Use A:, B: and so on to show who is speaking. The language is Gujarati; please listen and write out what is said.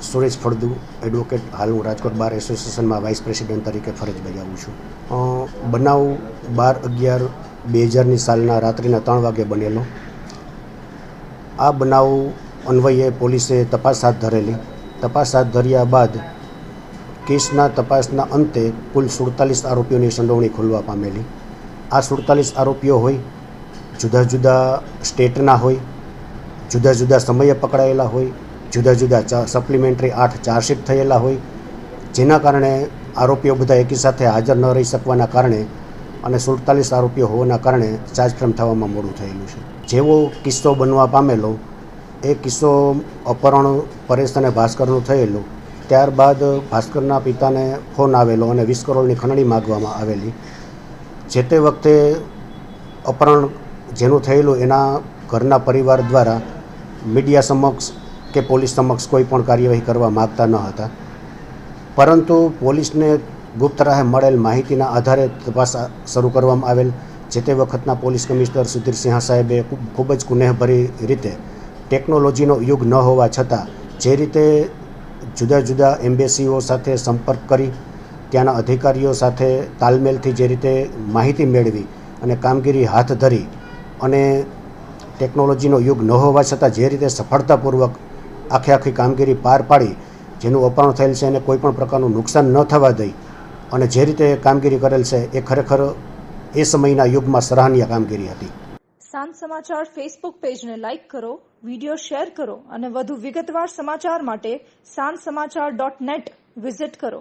A: સુરેશ ફળદુ એડવોકેટ હાલ હું રાજકોટ બાર એસોસિએશનમાં વાઇસ પ્રેસિડેન્ટ તરીકે ફરજ બજાવું છું. બનાવ બાર અગિયાર બે હજારની સાલના રાત્રિના ત્રણ વાગે બનેલો. આ બનાવ અન્વયે પોલીસે તપાસ હાથ ધરેલી. તપાસ હાથ ધર્યા બાદ કેસના તપાસના અંતે કુલ સુડતાલીસ આરોપીઓની સંડોવણી ખુલવા પામેલી. આ સુડતાલીસ આરોપીઓ હોય, જુદા જુદા સ્ટેટના હોય, જુદા જુદા સમયે પકડાયેલા હોય જુદા જુદા સપ્લિમેન્ટરી આઠ ચાર્જશીટ થયેલા હોય, જેના કારણે આરોપીઓ બધા એકી સાથે હાજર ન રહી શકવાના કારણે અને સુડતાલીસ આરોપીઓ હોવાના કારણે ચાર્જક્રમ થવામાં મોડું થયેલું છે. જેવો કિસ્સો બનવા પામેલો, એ કિસ્સો અપહરણ, પરેશ અને ભાસ્કરનું થયેલું, ત્યારબાદ ભાસ્કરના પિતાને ફોન આવેલો અને વીસ કરોડની ખંડણી માગવામાં આવેલી. જે તે વખતે અપહરણ જેનું થયેલું એના ઘરના પરિવાર દ્વારા મીડિયા સમક્ષ કે પોલીસ સમક્ષ કોઈ પણ કાર્યવાહી કરવા માગતા ન હતા. પરંતુ પોલીસને ગુપ્ત રાહે મળેલ માહિતીના આધારે તપાસ શરૂ કરવામાં આવેલ, જે તે વખતના પોલીસ કમિશનર સુધીર સિંહા સાહેબે ખૂબ જ કુનેહભરી રીતે ટેકનોલોજીનો યુગ ન હોવા છતાં જે રીતે જુદા જુદા એમ્બેસીઓ સાથે સંપર્ક કરી, ત્યાંના અધિકારીઓ સાથે તાલમેલથી જે રીતે માહિતી મેળવી અને કામગીરી હાથ ધરી અને ટેકનોલોજીનો યુગ ન હોવા છતાં જે રીતે સફળતાપૂર્વક આખે આખી કામગીરી પાર પાડી, જેનું અપહરણ થયેલ છે એને કોઈ પણ પ્રકારનું નુકસાન ન થવા દઈ, અને જે રીતે કામગીરી કરેલ છે, એ ખરેખર એ સમયના યુગમાં સરાહનીય કામગીરી હતી.
B: સાંજ સમાચાર ફેસબુક પેજને લાઇક કરો વીડિયો શેર કરો, અને વધુ વિગતવાર સમાચાર માટે સાંજ સમાચાર ડોટ નેટ વિઝિટ કરો.